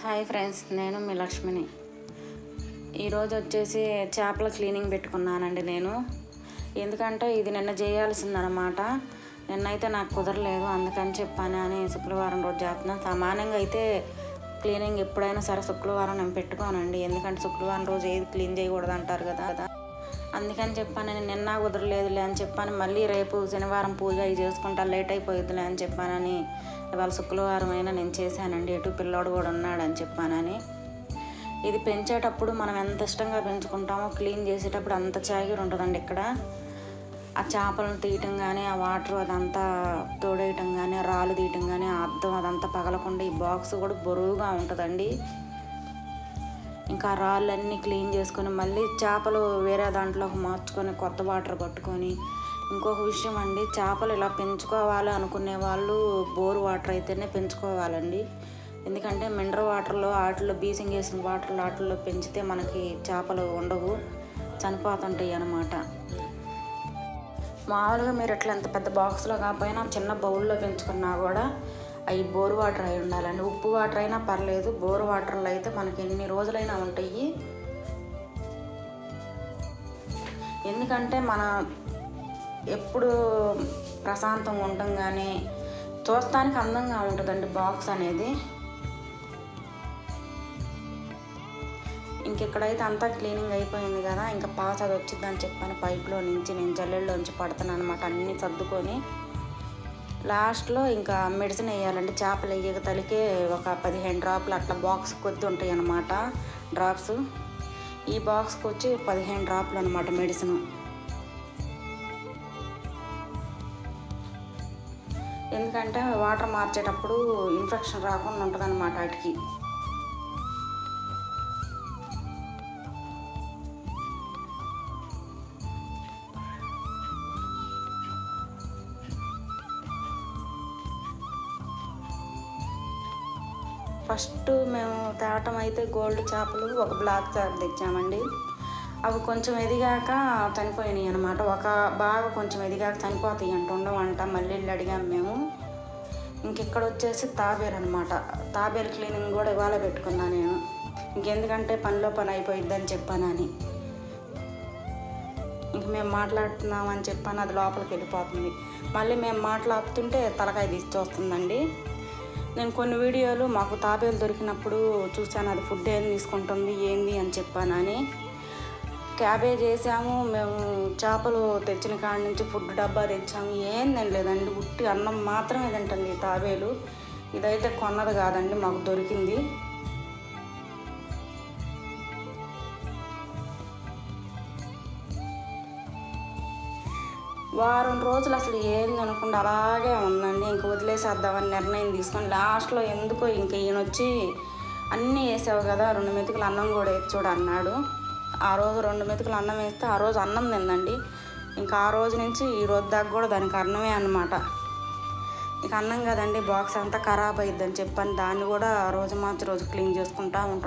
Hi friends నేను మీ లక్ష్మిని. ఈరోజు వచ్చేసి చేపల క్లీనింగ్ పెట్టుకున్నానండి నేను. ఎందుకంటే ఇది నిన్న చేయాల్సిందనమాట నిన్నైతే నాకు కుదరలేదు అందుకని చెప్పాను అని శుక్రవారం రోజు చేస్తున్నాను. సమానంగా అయితే క్లీనింగ్ ఎప్పుడైనా సరే శుక్రవారం నేను పెట్టుకోనండి. ఎందుకంటే శుక్రవారం రోజు ఏది క్లీన్ చేయకూడదు అంటారు కదా కదా. అందుకని చెప్పాను నేను నిన్న కుదరలేదులే అని చెప్పాను మళ్ళీ రేపు శనివారం పూజ అవి చేసుకుంటా లేట్ అయిపోయిద్దిలే అని చెప్పానని. ఇవాళ శుక్రవారం అయినా నేను చేశానండి ఎటు పిల్లోడు కూడా ఉన్నాడని చెప్పానని. ఇది పెంచేటప్పుడు మనం ఎంత ఇష్టంగా పెంచుకుంటామో క్లీన్ చేసేటప్పుడు అంత చాగిరి ఉంటుందండి ఇక్కడ. ఆ చేపలను తీయటం కానీ ఆ వాటర్ అదంతా తోడేయటం కానీ రాళ్ళు తీయటం కానీ ఆ అద్దం అదంతా పగలకుండా ఈ బాక్స్ కూడా బరువుగా ఉంటుందండి. ఇంకా రాళ్ళన్నీ క్లీన్ చేసుకొని మళ్ళీ చేపలు వేరే దాంట్లోకి మార్చుకొని కొత్త వాటర్ పట్టుకొని ఇంకొక విషయం అండి చేపలు ఇలా పెంచుకోవాలి అనుకునే వాళ్ళు బోర్ వాటర్ అయితేనే పెంచుకోవాలండి. ఎందుకంటే మినరల్ వాటర్లో వాటిలో బీసింగ్ వేసిన వాటర్లో వాటిల్లో పెంచితే మనకి చేపలు ఉండవు చనిపోతుంటాయి అన్నమాట. మామూలుగా మీరు ఇట్లా ఎంత పెద్ద బాక్స్లో కాకపోయినా చిన్న బౌల్లో పెంచుకున్నా కూడా అవి బోర్ వాటర్ అయి ఉండాలండి. ఉప్పు వాటర్ అయినా పర్లేదు బోర్ వాటర్లో అయితే మనకి ఎన్ని రోజులైనా ఉంటాయి. ఎందుకంటే మన ఎప్పుడు ప్రశాంతంగా ఉండడం కానీ చూస్తానికి అందంగా ఉంటుందండి బాక్స్ అనేది. ఇంకెక్కడైతే అంతా క్లీనింగ్ అయిపోయింది కదా ఇంకా పాస్ అది వచ్చిందని చెప్పాను పైప్లో నుంచి నేను జల్లెల్లోంచి పడుతున్నాను అనమాట అన్నీ సర్దుకొని. లాస్ట్లో ఇంకా మెడిసిన్ వేయాలండి చేపలు వేయక తలికే ఒక పదిహేను డ్రాప్లు అట్లా బాక్స్ కొద్ది ఉంటాయి అన్నమాట డ్రాప్స్. ఈ బాక్స్కి వచ్చి పదిహేను డ్రాప్లు అనమాట మెడిసిన్. ఎందుకంటే వాటర్ మార్చేటప్పుడు ఇన్ఫెక్షన్ రాకుండా ఉంటుంది అనమాట వాటికి. ఫస్ట్ మేము తేవటం అయితే గోల్డ్ చేపలు ఒక బ్లాక్ చేప తెచ్చామండి. అవి కొంచెం ఎదిగాక చనిపోయినాయి అనమాట ఒక బాగా కొంచెం ఎదిగాక చనిపోతాయి అంట ఉండవంట. మళ్ళీ వెళ్ళి అడిగాము మేము. ఇంకెక్కడ వచ్చేసి తాబేరు అనమాట తాబేరు క్లీనింగ్ కూడా ఇవాళ పెట్టుకున్నా నేను. ఇంకెందుకంటే పనిలో పని అయిపోయిద్దని చెప్పానని. ఇంక మేము మాట్లాడుతున్నామని చెప్పాను అది లోపలికి వెళ్ళిపోతుంది. మళ్ళీ మేము మాట్లాడుతుంటే తలకాయ తీసి చూస్తుందండి. నేను కొన్ని వీడియోలు మాకు తాబేలు దొరికినప్పుడు చూశాను అది ఫుడ్ ఏం తీసుకుంటుంది ఏంది అని చెప్పానని. క్యాబేజ్ వేసాము మేము చేపలు తెచ్చిన కాడి నుంచి ఫుడ్ డబ్బా తెచ్చాము ఏం తినలేదండి ఉట్టి అన్నం మాత్రమే తింటుంది తాబేలు. ఇదైతే కొన్నది కాదండి మాకు దొరికింది. వారం రోజులు అసలు ఏం తినకుండా అలాగే ఉందండి. ఇంక వదిలేసేద్దామని నిర్ణయం తీసుకొని లాస్ట్లో ఎందుకో ఇంక ఈయన వచ్చి అన్నీ వేసావు కదా రెండు మెతుకులు అన్నం కూడా వేసి అన్నాడు. ఆ రోజు రెండు మెతుకులు అన్నం వేస్తే ఆ రోజు అన్నం తిందండి. ఇంకా ఆ రోజు నుంచి ఈ రోజు దాకా కూడా దానికి అన్నమే అనమాట ఇక అన్నం కదండి బాక్స్ అంతా ఖరాబ్ అయ్యిద్దని చెప్పని దాన్ని కూడా రోజు మార్చి రోజు క్లీన్ చేసుకుంటా ఉంటాం.